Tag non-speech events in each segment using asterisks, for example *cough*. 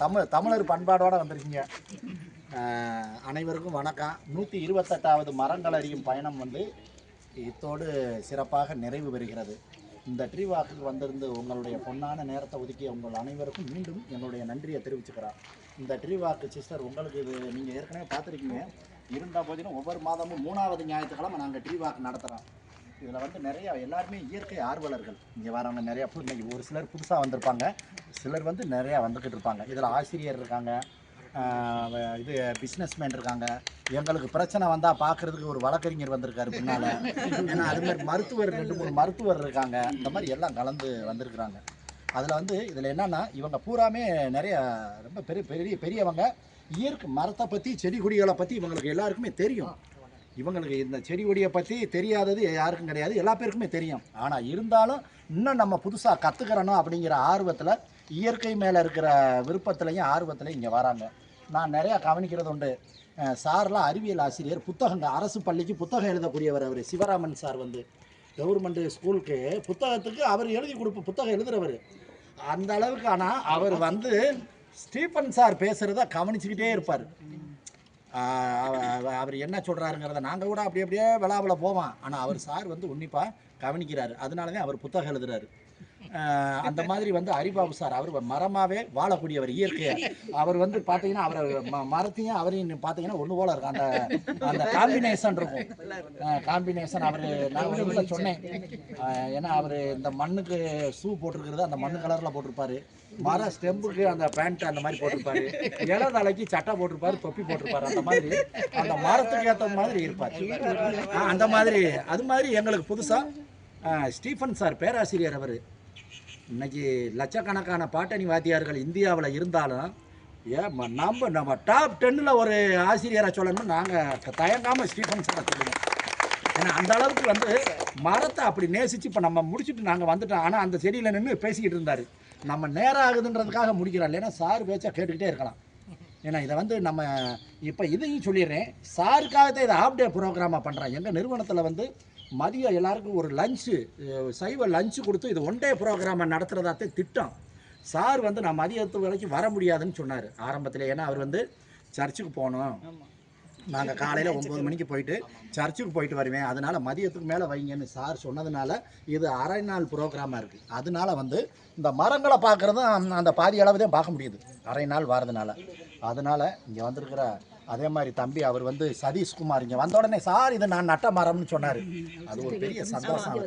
தமிழ் தமிழர் பண்பாடோடு வந்திருக்கீங்க. அனைவருக்கும் வணக்கம். நூற்றி இருபத்தெட்டாவது மரங்கள் அறியும் பயணம் வந்து இத்தோடு சிறப்பாக நிறைவு பெறுகிறது. இந்த ட்ரீ வாக்குக்கு வந்திருந்து உங்களுடைய பொன்னான நேரத்தை ஒதுக்கிய உங்கள் அனைவருக்கும் மீண்டும் என்னுடைய நன்றியை தெரிவிச்சுக்கிறேன். இந்த ட்ரீ வாக்கு சிஸ்டர் உங்களுக்கு இது நீங்கள் ஏற்கனவே பார்த்துருக்கீங்க. இருந்த போதிலும் ஒவ்வொரு மாதமும் மூணாவது ஞாயிற்றுக்கிழமை நாங்கள் ட்ரீ வாக்கு நடத்துகிறோம் இதில் வந்து நிறையா எல்லாருமே இயற்கை ஆர்வலர்கள். இங்கே வரவங்க நிறையா புது இன்னைக்கு ஒரு சிலர் புதுசாக வந்திருப்பாங்க. சிலர் வந்து நிறையா வந்துக்கிட்டு இருப்பாங்க. இதில் ஆசிரியர் இருக்காங்க இது பிஸ்னஸ்மேன் இருக்காங்க. எங்களுக்கு பிரச்சனை வந்தால் பார்க்குறதுக்கு ஒரு வழக்கறிஞர் வந்திருக்காரு பின்னால் ஏன்னா அது மாதிரி மருத்துவர் ரெண்டு மூணு மருத்துவர் இருக்காங்க. இந்த மாதிரி எல்லாம் கலந்து வந்திருக்கிறாங்க. அதில் வந்து இதில் என்னென்னா இவங்க பூராமே நிறைய ரொம்ப பெரிய பெரிய பெரியவங்க. இயற்கை மரத்தை பற்றி செடி கொடிகளை பற்றி இவங்களுக்கு எல்லாருக்குமே தெரியும். இவங்களுக்கு இந்த செடி கொடியை பற்றி தெரியாதது யாருக்கும் கிடையாது. எல்லா பேருக்குமே தெரியும். ஆனால் இருந்தாலும் இன்னும் நம்ம புதுசாக கற்றுக்கிறணும் அப்படிங்கிற ஆர்வத்தில் இயற்கை மேலே இருக்கிற விருப்பத்துலையும் ஆர்வத்துலையும் இங்கே வராங்க. நான் நிறையா கவனிக்கிறது உண்டு. சார்லாம் அறிவியல் ஆசிரியர் புத்தகங்க அரசு பள்ளிக்கு புத்தகம் எழுதக்கூடியவர் அவர் சிவராமன் சார் வந்து. கவர்மெண்ட் ஸ்கூலுக்கு புத்தகத்துக்கு அவர் எழுதி கொடுப்ப புத்தகம் எழுதுகிறவர் அந்த அளவுக்கு ஆனால் அவர் வந்து ஸ்டீஃபன் சார் பேசுகிறத கவனிச்சுக்கிட்டே இருப்பார். அவர் என்ன சொல்கிறாருங்கிறத நாங்கள் கூட அப்படி அப்படியே விழாவில் போவோம். ஆனால் அவர் சார் வந்து உன்னிப்பாக கவனிக்கிறாரு. அதனால தான் அவர் புத்தகம் எழுதுறாரு. அந்த மாதிரி வந்து ஹரிபாபு சார் அவர் மரமாகவே வாழக்கூடியவர் இயற்கையை. அவர் வந்து பார்த்தீங்கன்னா அவர் ம மரத்தையும் அவரையும் பார்த்தீங்கன்னா ஒன்று போல இருக்கும் அந்த அந்த காம்பினேஷன் இருக்கும். காம்பினேஷன் அவர் நான் வந்து சொன்னேன். ஏன்னா அவர் இந்த மண்ணுக்கு ஷூ போட்டிருக்கிறது அந்த மண்ணு கலரில் போட்டிருப்பாரு. மர ஸ்டெம்புக்கு அந்த பேண்ட் அந்த மாதிரி போட்டிருப்பாரு. இலை தலைக்கு சட்டை போட்டிருப்பாரு தொப்பி போட்டிருப்பாரு. அந்த மாதிரி அந்த மரத்துக்கு ஏற்ற மாதிரி இருப்பார். அந்த மாதிரி அது மாதிரி எங்களுக்கு புதுசாக ஸ்டீஃபன் சார் பேராசிரியர் அவர். இன்னைக்கு லட்சக்கணக்கான பாட்டணி வாத்தியார்கள் இந்தியாவில் இருந்தாலும் ஏன் நம்ம நம்ம டாப் டென்னில் ஒரு ஆசிரியரை சொல்லணும்னு நாங்கள் தயங்காமல் ஸ்டீஃபன் சாரை சொல்லுவோம் ஏன்னா அந்த அளவுக்கு வந்து மரத்தை அப்படி நேசித்து இப்போ நம்ம முடிச்சுட்டு நாங்கள் வந்துட்டோம். ஆனால் அந்த செடியில் நின்று பேசிக்கிட்டு இருந்தார். நம்ம நேரம் ஆகுதுன்றதுக்காக முடிக்கிறோம் இல்லைன்னா சார் பேச்சா கேட்டுக்கிட்டே இருக்கலாம். ஏன்னா இதை வந்து நம்ம இப்போ இதையும் சொல்லிடுறேன். சாருக்காகத்தான் இதை ஆஃப் டே ப்ரோக்ராமாக பண்ணுறேன் எங்கள் நிறுவனத்தில் வந்து மதியம் எல்லாருக்கும் ஒரு லஞ்சு சைவ லஞ்சு கொடுத்து இது ஒன் டே ப்ரோக்ராமை நடத்துகிறதாத்தே திட்டம். சார் வந்து நான் மதியத்து வரைக்கும் வர முடியாதுன்னு சொன்னார் ஆரம்பத்தில். ஏன்னா அவர் வந்து சர்ச்சுக்கு போகணும். நாங்கள் காலையில் ஒம்பது மணிக்கு போயிட்டு சர்ச்சுக்கு போயிட்டு வருவேன். அதனால மதியத்துக்கு மேலே வைங்கன்னு சார் சொன்னதுனால இது அரை நாள் ப்ரோக்ராமாக இருக்குது அதனால வந்து இந்த மரங்களை பார்க்குறதும் அந்த- அந்த பாதி அளவு தான் பார்க்க முடியுது. அரை நாள் வரதுனால. அதனால இங்கே வந்திருக்கிற அதே மாதிரி தம்பி அவர் வந்து சதீஷ்குமார். இங்கே வந்த உடனே சார் இது நான் நட்ட மரம்னு சொன்னார். அது ஒரு பெரிய சந்தோஷம்.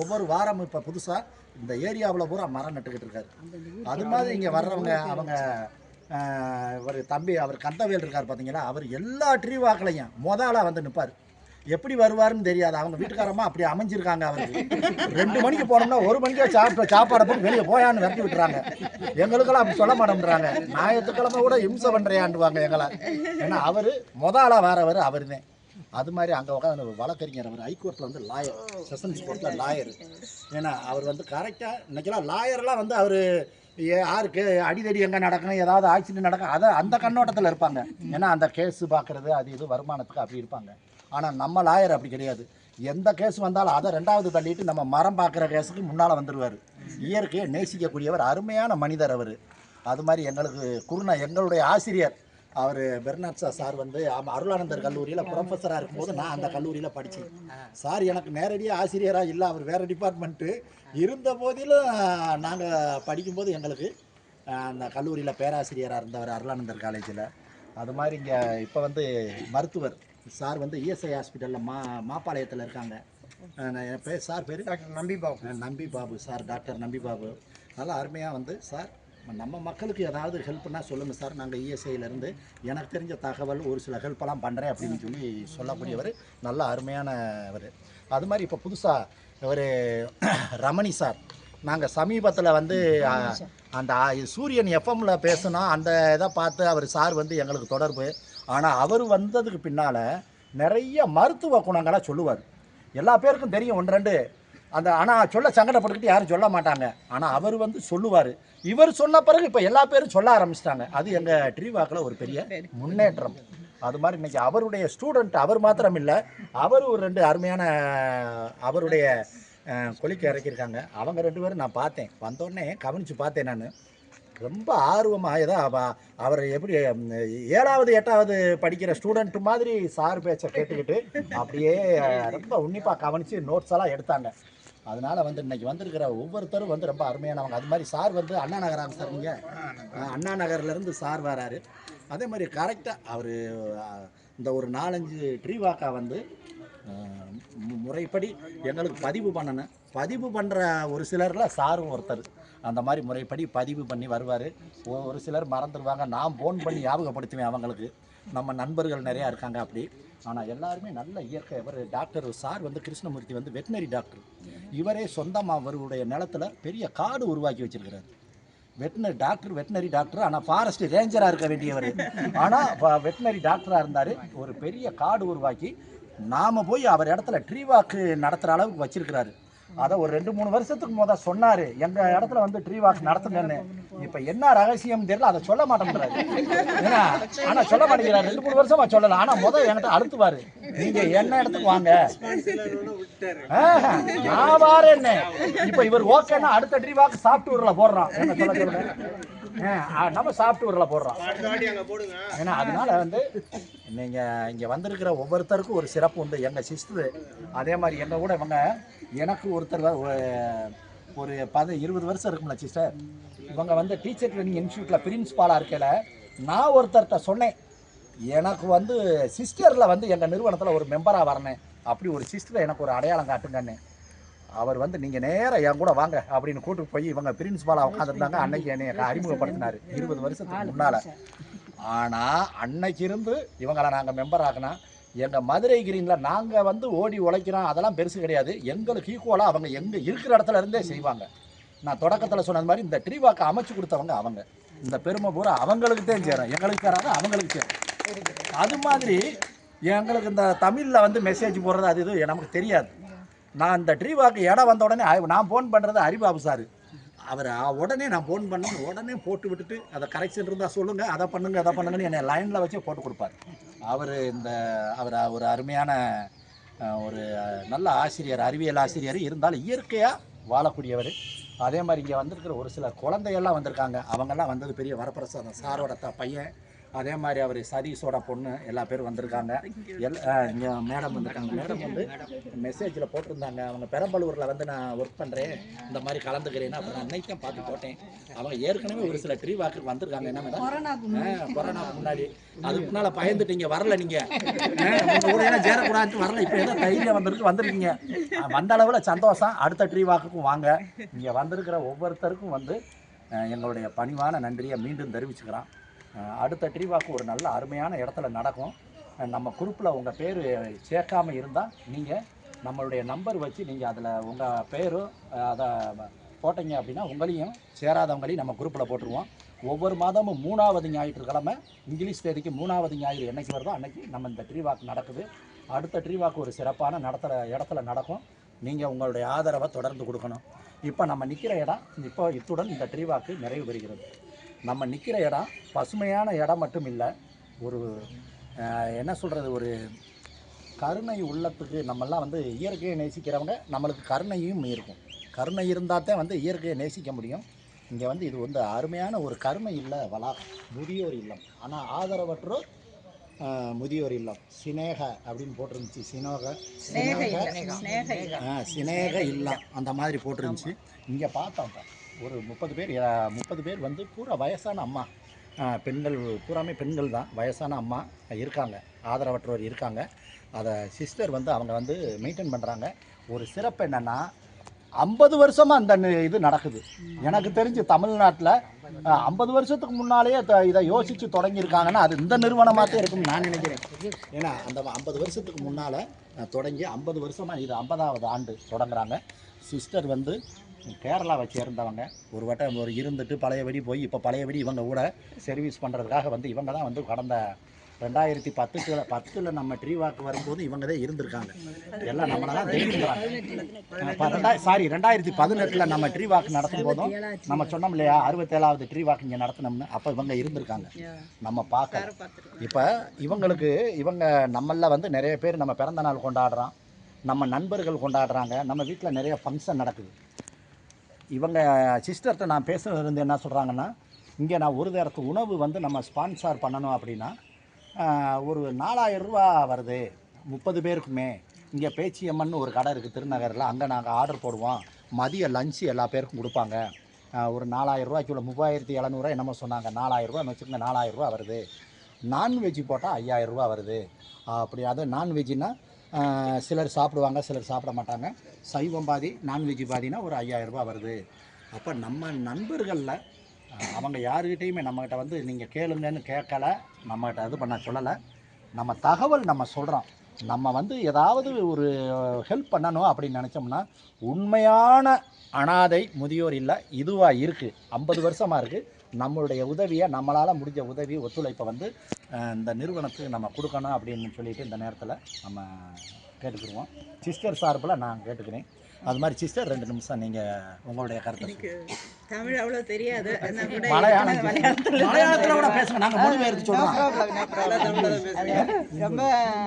ஒவ்வொரு வாரமும் இப்போ புதுசாக இந்த ஏரியாவில் பூரா மரம் நட்டுக்கிட்டு இருக்காரு. அது மாதிரி இங்கே வர்றவங்க அவங்க ஒரு தம்பி அவர் கந்தவேல் இருக்கார் பார்த்தீங்களா அவர் எல்லா ட்ரீ வாக்களையும் முதலாக வந்து நிற்பார் எப்படி வருவாருன்னு தெரியாது. அவங்க வீட்டுக்காரமா அப்படி அமைஞ்சிருக்காங்க அவருக்கு ரெண்டு மணிக்கு போனோம்னா ஒரு மணிக்கே சாப்பிட்டு சாப்பாடை போட்டு வெளியே போயான்னு விரட்டி விட்டுறாங்க. எங்களுக்கெல்லாம் அப்படி சொல்ல மாட்டேன்றாங்க. ஞாயிற்றுக்கிழமை கூட இம்சை பண்ணுறையாண்டுவாங்க எங்களை. ஏன்னா அவர் முதலாக வரவர் அவர் தான் அது மாதிரி அங்கே உட்காந்து வழக்கறிஞர் அவர். ஹைகோர்ட்டில் வந்து லாயர் செஷன்ஸ் கோர்ட்டில் லாயர் ஏன்னா அவர் வந்து கரெக்டாக இன்னைக்கெல்லாம் லாயர்லாம் வந்து அவர் யாருக்கு அடிதடி எங்கே நடக்கணும் ஏதாவது ஆக்சிடென்ட் நடக்கும் அதை அந்த கண்ணோட்டத்தில் இருப்பாங்க. ஏன்னா அந்த கேஸு பார்க்குறது அது இது வருமானத்துக்கு அப்படி இருப்பாங்க. ஆனால் நம்ம லாயர் அப்படி கிடையாது. எந்த கேஸ் வந்தாலும் அதை ரெண்டாவது தள்ளிட்டு நம்ம மரம் பார்க்குற கேஸுக்கு முன்னால் வந்துடுவார் இயற்கையை நேசிக்கக்கூடியவர் அருமையான மனிதர் அவர். அது மாதிரி எங்களுக்கு குருணா எங்களுடைய ஆசிரியர். அவர் பெர்னாட்சா சார் வந்து அருளானந்தர் கல்லூரியில் ப்ரொஃபஸராக இருக்கும்போது நான் அந்த கல்லூரியில் படித்தேன் சார் எனக்கு நேரடியாக ஆசிரியராக இல்லை அவர் வேறு டிபார்ட்மெண்ட்டு இருந்த போதிலும் நாங்கள் படிக்கும்போது எங்களுக்கு அந்த கல்லூரியில் பேராசிரியராக இருந்தவர் அருளானந்தர் காலேஜில் அது மாதிரி இங்கே இப்போ வந்து மருத்துவர். சார் வந்து இஎஸ்ஐ ஹாஸ்பிட்டலில் மா மாப்பாளையத்தில் இருக்காங்க. என் பேர் சார் பேர்? டாக்டர் நம்பி பாபு. நம்பி பாபு சார் டாக்டர் நம்பி பாபு. நல்லா அருமையாக வந்து சார் நம்ம மக்களுக்கு ஏதாவது ஹெல்ப்னா சொல்லுங்கள் சார். நாங்கள் இஎஸ்ஐலேருந்து எனக்கு தெரிஞ்ச தகவல் ஒரு சில ஹெல்ப்பெல்லாம் பண்ணுறேன் அப்படின்னு சொல்லி சொல்லக்கூடியவர். நல்ல அருமையானவர். அது மாதிரி இப்போ புதுசாக ஒரு *clears throat* ரமணி சார். நாங்கள் சமீபத்தில் வந்து அந்த சூரியன் எஃப்எம்ல பேசினோம் அந்த இதை பார்த்து அவர் சார் வந்து எங்களுக்கு தொடர்பு. ஆனால் அவர் வந்ததுக்கு பின்னால் நிறைய மருத்துவ குணங்களாக சொல்லுவார். எல்லா பேருக்கும் தெரியும் ஒன்று ரெண்டு. அந்த ஆனால் சொல்ல சங்கடப்பட்டுக்கிட்டு யாரும் சொல்ல மாட்டாங்க. ஆனால் அவர் வந்து சொல்லுவார். இவர் சொன்ன பிறகு இப்போ எல்லா பேரும் சொல்ல ஆரம்பிச்சிட்டாங்க. அது எங்கள் ட்ரீவாக்கில் ஒரு பெரிய முன்னேற்றம். அது மாதிரி இன்றைக்கி அவருடைய ஸ்டூடெண்ட் அவர் மாத்திரம் இல்லை அவர் ஒரு ரெண்டு அருமையான அவருடைய கொலிக்கு இறக்கியிருக்காங்க. அவங்க ரெண்டு பேரும் நான் பார்த்தேன். வந்தோடனே கவனித்து பார்த்தேன் நான். ரொம்ப ஆர்வமாக ஏதோ அவ அவர் எப்படி ஏழாவது எட்டாவது படிக்கிற ஸ்டூடெண்ட் மாதிரி சார் பேச்சை கேட்டுக்கிட்டு அப்படியே ரொம்ப உன்னிப்பாக கவனித்து நோட்ஸ் எல்லாம் எடுத்தாங்க. அதனால வந்து இன்னைக்கு வந்திருக்கிற ஒவ்வொருத்தரும் வந்து ரொம்ப அருமையானவங்க. அது மாதிரி சார் வந்து அண்ணா நகராங்க சார் நீங்கள் அண்ணா நகர்லேருந்து சார் வராரு. அதே மாதிரி கரெக்டாக அவர் இந்த ஒரு நாலஞ்சு ட்ரீ வாக்கா வந்து முறைப்படி எங்களுக்கு பதிவு பண்ணணும் பதிவு பண்ணுற ஒரு சிலரில் சாரும் ஒருத்தர். அந்த மாதிரி முறைப்படி பதிவு பண்ணி வருவார். ஒரு சிலர் மறந்துடுவாங்க நான் ஃபோன் பண்ணி ஞாபகப்படுத்துவேன் அவங்களுக்கு. நம்ம நண்பர்கள் நிறையா இருக்காங்க அப்படி. ஆனால் எல்லாருமே நல்ல இயற்கை. அவர் டாக்டர் சார் வந்து கிருஷ்ணமூர்த்தி வந்து வெட்டினரி டாக்டர். இவரே சொந்தமாக அவருடைய நிலத்துல பெரிய காடு உருவாக்கி வச்சிருக்கிறார். Veterinary doctor veterinary doctor? ஆனால் ஃபாரஸ்ட் ரேஞ்சராக இருக்க வேண்டியவர். ஆனால் வெட்டினரி டாக்டராக இருந்தார். ஒரு பெரிய காடு உருவாக்கி நாம் போய் அவர் இடத்துல ட்ரீ வாக்கு நடத்துகிற அளவுக்கு வச்சிருக்கிறாரு. அதை ஒரு ரெண்டு மூணு வருஷத்துக்கு முத சொன்னார். எங்கள் இடத்துல வந்து ட்ரீ வாக் நடத்துங்கன்னு இப்போ என்ன ரகசியம் தெரியல அதை சொல்ல மாட்டேன்றாரு. ஏன்னா ஆனா சொல்ல மாட்டேங்கிறாரு. ரெண்டு மூணு வருஷமா சொல்லலாம் ஆனால் முத என்கிட்ட அழுத்துவாரு. நீங்கள் என்ன இடத்துக்கு வாங்க? ஆஹா, என்ன வாரேன்னு. இப்போ இவர் ஓகேன்னா அடுத்த ட்ரீ வாக்கு சாஃப்ட்வேரில் போடுறான். என்ன சொல்ல சொல்லுங்க நம்ம சாப்பிட்டு நம்ம போடுறோம் ஏன்னா அதனால வந்து நீங்கள் இங்கே வந்திருக்கிற ஒவ்வொருத்தருக்கும் ஒரு சிறப்பு உண்டு. எங்கள் சிஸ்டரு அதே மாதிரி எங்கள் கூட இவங்க எனக்கு ஒருத்தர் ஒரு பத இருபது வருஷம் இருக்கும்ல சிஸ்டர் இவங்க வந்து டீச்சர் ட்ரைனிங் இன்ஸ்டியூட்டில் பிரின்ஸ்பாலாக இருக்கல நான் ஒருத்தர்கிட்ட சொன்னேன் எனக்கு வந்து சிஸ்டரில் வந்து எங்கள் நிறுவனத்தில் ஒரு மெம்பராக வரணும். அப்படி ஒரு சிஸ்டரை எனக்கு ஒரு அடையாளம் காட்டுங்கன்னு. அவர் வந்து நீங்கள் நேராக என் கூட வாங்க அப்படின்னு கூட்டு போய் இவங்க பிரின்ஸ்பாலாக உட்காந்துருந்தாங்க அன்னைக்கு என்னை அறிமுகப்படுத்தினார் இருபது வருஷத்துக்கு முன்னால். ஆனால் அன்னைக்கு இருந்து இவங்களை நாங்கள் மெம்பர் ஆகினா எங்கள் மதுரை கிரீனில் நாங்கள் வந்து ஓடி உழைக்கிறோம் அதெல்லாம் பெருசு கிடையாது. எங்களுக்கு ஈக்குவலாக அவங்க எங்கே இருக்கிற இடத்துல இருந்தே செய்வாங்க. நான் தொடக்கத்தில் சொன்னது மாதிரி இந்த ட்ரீ வாக்கை அமைச்சு கொடுத்தவங்க அவங்க. இந்த பெருமை பூரா அவங்களுக்கு தான் சேரும். எங்களுக்கு தராங்க அவங்களுக்கு சேரும். அது மாதிரி எங்களுக்கு இந்த தமிழில் வந்து மெசேஜ் போடுறது அது இது நமக்கு தெரியாது. நான் இந்த ட்ரீ வாக்கு இடம் வந்த உடனே நான் ஃபோன் பண்ணுறது ஹரிபாபு சார். அவர் உடனே நான் ஃபோன் பண்ண உடனே போட்டு விட்டுட்டு அதை கரெக்ஷன் இருந்தால் சொல்லுங்கள் அதை பண்ணுங்க அதை பண்ணுங்கன்னு என்னை லைனில் வச்சே போட்டு கொடுப்பார். அவர் இந்த அவர் ஒரு அருமையான ஒரு நல்ல ஆசிரியர் அறிவியல் ஆசிரியர் இருந்தாலும் இயற்கையாக வாழக்கூடியவர். அதே மாதிரி இங்கே வந்திருக்கிற ஒரு சில குழந்தையெல்லாம் வந்திருக்காங்க. அவங்கெல்லாம் வந்தது பெரிய வரப்பிரசாதம். சாரோட த பையன் அதே மாதிரி அவர் சதீஷோட பொண்ணு எல்லா பேரும் வந்திருக்காங்க. எல் இங்கே மேடம் வந்திருக்காங்க. மேடம் வந்து மெசேஜில் போட்டிருந்தாங்க. அவங்க பெரம்பலூரில் வந்து நான் ஒர்க் பண்ணுறேன் இந்த மாதிரி கலந்துக்கிறேன்னு அப்புறம் அன்னைக்கு தான் பார்த்து போட்டேன். அவங்க ஏற்கனவே ஒரு சில ட்ரீ வாக்கு வந்திருக்காங்க. என்ன மேடம் கொரோனாக்கு முன்னாடி. அதுக்கு முன்னால் பயந்துட்டீங்க வரல நீங்கள் கூட ஏன்னா சேரக்கூடாதுன்னு வரல. இப்போ ஏதோ தைரியம் வந்திருக்கு வந்திருக்கீங்க. வந்த அளவில் சந்தோஷம். அடுத்த ட்ரீ வாக்குக்கும் வாங்க. இங்கே வந்திருக்கிற ஒவ்வொருத்தருக்கும் வந்து எங்களுடைய பணிவான நன்றியை மீண்டும் தெரிவிச்சுக்கிறோம். அஹ், அடுத்த ட்ரீ வாக்கு ஒரு நல்ல அருமையான இடத்துல நடக்கும். நம்ம குரூப்பில் உங்கள் பேர் சேர்க்காமல் இருந்தால் நீங்கள் நம்மளுடைய நம்பர் வச்சு நீங்கள் அதில் உங்கள் பேரும் அதை போட்டீங்க அப்படின்னா உங்களையும் சேராதவங்களையும் நம்ம குரூப்பில் போட்டுருவோம். ஒவ்வொரு மாதமும் மூணாவது ஞாயிற்றுக்கிழமை இங்கிலீஷ் தேதிக்கு மூணாவது ஞாயிறு என்றைக்கு வருதோ அன்றைக்கி நம்ம இந்த ட்ரீ வாக் நடக்குது. அடுத்த ட்ரீ வாக் ஒரு சிறப்பான நடத்துகிற இடத்துல நடக்கும். நீங்கள் உங்களுடைய ஆதரவை தொடர்ந்து கொடுக்கணும். இப்போ நம்ம நிற்கிற இடம் இப்போ இத்துடன் இந்த ட்ரீ வாக்கு நிறைவு பெறுகிறது. நம்ம நிற்கிற இடம் பசுமையான இடம் மட்டும் இல்லை. ஒரு என்ன சொல்கிறது ஒரு கருணை உள்ளத்துக்கு நம்மெல்லாம் வந்து இயற்கையை நேசிக்கிறவங்க நம்மளுக்கு கருணையும் இருக்கும். கருணை இருந்தால் தான் வந்து இயற்கையை நேசிக்க முடியும். இங்கே வந்து இது வந்து அருமையான ஒரு கருணை இல்ல வளாகம் முதியோர் இல்லம். ஆனால் ஆதரவற்றோர் முதியோர் இல்லம். சினேக அப்படின்னு போட்டிருந்துச்சு. சினோக சினேக சினேக இல்லம். அந்த மாதிரி போட்டிருந்துச்சு. இங்கே பார்த்தோம். ஒரு முப்பது பேர் முப்பது பேர் வந்து பூரா வயசான அம்மா. பெண்கள் பூராமே பெண்கள் தான். வயசான அம்மா இருக்காங்க. ஆதரவற்றோர் இருக்காங்க. அதை சிஸ்டர் வந்து அவங்க வந்து மெயின்டைன் பண்ணுறாங்க ஒரு சிறப்பு என்னென்னா ஐம்பது வருஷமாக அந்த இது நடக்குது. எனக்கு தெரிஞ்சு தமிழ்நாட்டில் ஐம்பது வருஷத்துக்கு முன்னாலேயே த- இதை யோசித்து தொடங்கியிருக்காங்கன்னா அது இந்த நிறுவனமாகத்தே இருக்கும்னு நான் நினைக்கிறேன். ஏன்னா அந்த ஐம்பது வருஷத்துக்கு முன்னால் தொடங்கி ஐம்பது வருஷமாக இது ஐம்பதாவது ஆண்டு தொடங்குறாங்க. சிஸ்டர் வந்து கேரளாவை சேர்ந்தவங்க ஒரு வட்டம் ஒரு இருந்துட்டு பழையபடி போய் இப்போ பழையபடி இவங்க கூட சர்வீஸ் பண்ணுறதுக்காக வந்து இவங்க தான் வந்து கடந்த ரெண்டாயிரத்தி பத்துக்கு பத்தில் நம்ம ட்ரீ வாக்கு வரும்போது இவங்க தான் இருந்திருக்காங்க. எல்லாம் நம்மளெல்லாம் தெரிஞ்சுக்கிறாங்க. சாரி ரெண்டாயிரத்தி பதினெட்டில் நம்ம ட்ரீ வாக்கு நடத்தும் போதும் நம்ம சொன்னோம் இல்லையா அறுபத்தேழாவது ட்ரீ வாக்கு இங்கே நடத்தினோம்னு அப்போ இவங்க இருந்திருக்காங்க. நம்ம பார்க்க இப்போ இவங்களுக்கு இவங்க நம்மள வந்து நிறைய பேர் நம்ம பிறந்த நாள் கொண்டாடுறோம் நம்ம நண்பர்கள் கொண்டாடுறாங்க. நம்ம வீட்டில் நிறைய ஃபங்க்ஷன் நடக்குது. இவங்க சிஸ்டர்கிட்ட நான் பேசுகிறது வந்து என்ன சொல்கிறாங்கன்னா இங்கே நான் ஒரு நேரத்து உணவு வந்து நம்ம ஸ்பான்சர் பண்ணணும் அப்படின்னா ஒரு நாலாயிரம் வருது. முப்பது பேருக்குமே. இங்கே பேச்சியம்மன் ஒரு கடை இருக்குது திருநகரில். அங்கே நாங்கள் ஆர்டர் போடுவோம். மதிய லஞ்சு எல்லா பேருக்கும் கொடுப்பாங்க. ஒரு நாலாயிரரூவாய்க்கு உள்ள மூவாயிரத்தி எழுநூறுவா என்னமோ சொன்னாங்க. நாலாயிரம் ரூபா நாலாயிரரூவா வருது. நான்வெஜ் போட்டால் ஐயாயிரம் ரூபா வருது. அப்படி அது நான்வெஜ்ஜுன்னா சிலர் சாப்பிடுவாங்க சிலர் சாப்பிட மாட்டாங்க. சைவம் பாதி நான்வெஜ் பாதினா ஒரு ஐயாயிரம் ரூபாய் வருது. அப்போ நம்ம நண்பர்களில் அவங்க யாருக்கிட்டேயுமே நம்மக்கிட்ட வந்து நீங்கள் கேளுங்கன்னு கேட்கல நம்மகிட்ட இது பண்ண சொல்லலை. நம்ம தகவல் நம்ம சொல்கிறோம் நம்ம வந்து ஏதாவது ஒரு ஹெல்ப் பண்ணணும் அப்படின்னு நினச்சோம்னா உண்மையான அனாதை முதியோர் இல்லை இதுவாக இருக்குது ஐம்பது வருஷமாக இருக்குது நம்மளுடைய உதவியை நம்மளால் முடிஞ்ச உதவி ஒத்துழைப்பை வந்து இந்த நிறுவனத்துக்கு நம்ம கொடுக்கணும் அப்படின்னு சொல்லிட்டு இந்த நேரத்தில் நம்ம கேட்டுக்கிடுவோம் சிஸ்டர் சார்பில் நான் கேட்டுக்கிறேன். அது மாதிரி சிஸ்டர் ரெண்டு நிமிஷம் நீங்கள் உங்களுடைய கருத்தை தமிழ் அவ்வளோ தெரியாது. ஆனா கூட மலையாளம் *laughs* மலையாளத்துல மலையாளத்தில் கூட பேசுங்க. நாங்கள் சொல்கிறோம் ரொம்ப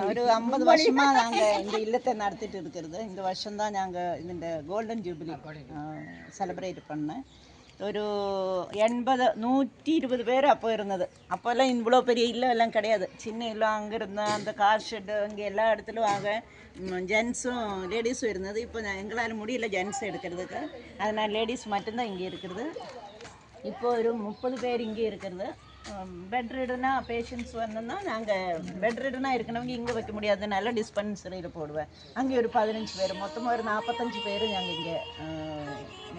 ஒரு ஐம்பது வருஷமா நாங்க இந்த இல்லத்தை நடத்திட்டு இருக்கிறது. இந்த வருஷம் தான் நாங்க இந்த கோல்டன் ஜூபிலி செலிப்ரேட் பண்ணேன். ஒரு எண்பது நூற்றி இருபது பேர் அப்போ இருந்தது அப்போல்லாம் இவ்வளோ பெரிய இல்லம் எல்லாம் கிடையாது சின்ன இல்லம் அங்கே இருந்த அந்த கார் ஷெட்டு அங்கே எல்லா இடத்துலையும் ஆக ஜென்ஸும் லேடிஸும் இருந்தது இப்போ எங்களால் முடியல ஜென்ஸ் எடுக்கிறதுக்கு அதனால் லேடிஸ் மட்டும்தான் இங்கே இருக்கிறது இப்போ ஒரு முப்பது பேர் இங்கே இருக்கிறது பெட்ரிடனா பேஷண்ட்ஸ் வந்தோம்னா நாங்கள் பெட்ரிடனா இருக்கணவங்க இங்கே வைக்க முடியாதனால டிஸ்பென்சரியில் போடுவேன் அங்கே ஒரு பதினஞ்சு பேர் மொத்தமாக ஒரு நாற்பத்தஞ்சு பேர் நாங்கள் இங்கே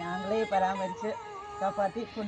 நாங்களே பராமரித்து สวัสดีคุณ